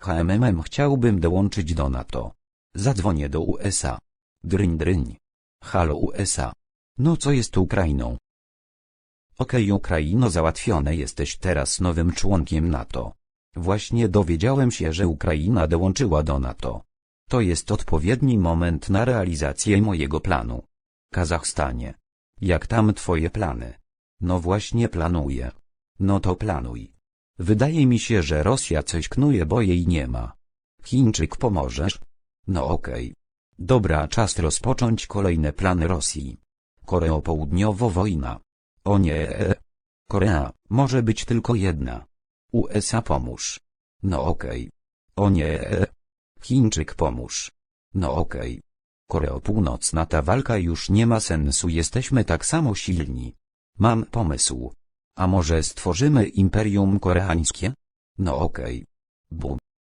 HMMM chciałbym dołączyć do NATO. Zadzwonię do USA. Dryń dryń. Halo USA. No co jest Ukrainą? Okej Ukraino załatwione jesteś teraz nowym członkiem NATO. Właśnie dowiedziałem się, że Ukraina dołączyła do NATO. To jest odpowiedni moment na realizację mojego planu. Kazachstanie. Jak tam twoje plany? No właśnie planuję. No to planuj. Wydaje mi się, że Rosja coś knuje, bo jej nie ma. Chińczyk pomożesz? No okej. Dobra, czas rozpocząć kolejne plany Rosji. Koreo Południowo wojna. O nie. Korea, może być tylko jedna. USA pomóż. No okej. O nie. Chińczyk pomóż. No okej. Koreo Północna ta walka już nie ma sensu jesteśmy tak samo silni. Mam pomysł. A może stworzymy Imperium Koreańskie? No okej. Bum.